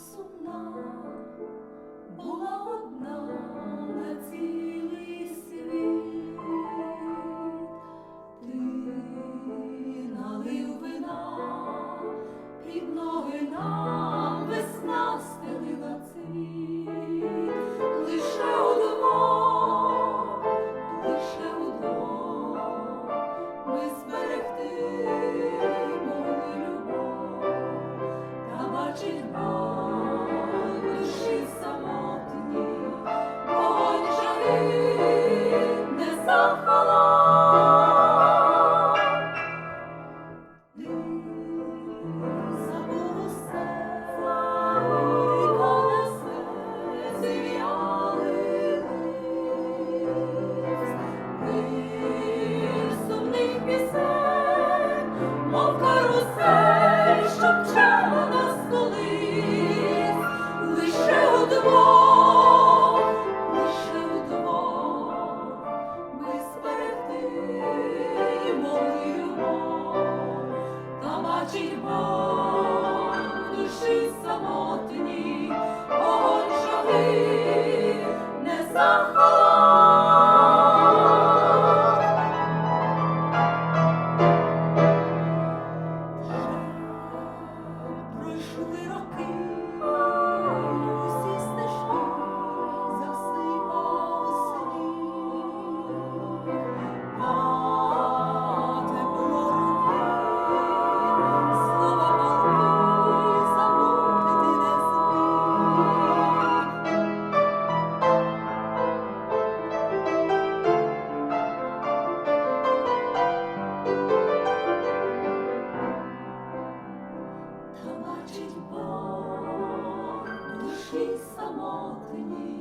nosso Самотні, огонь жаги не захвала. душі самотні.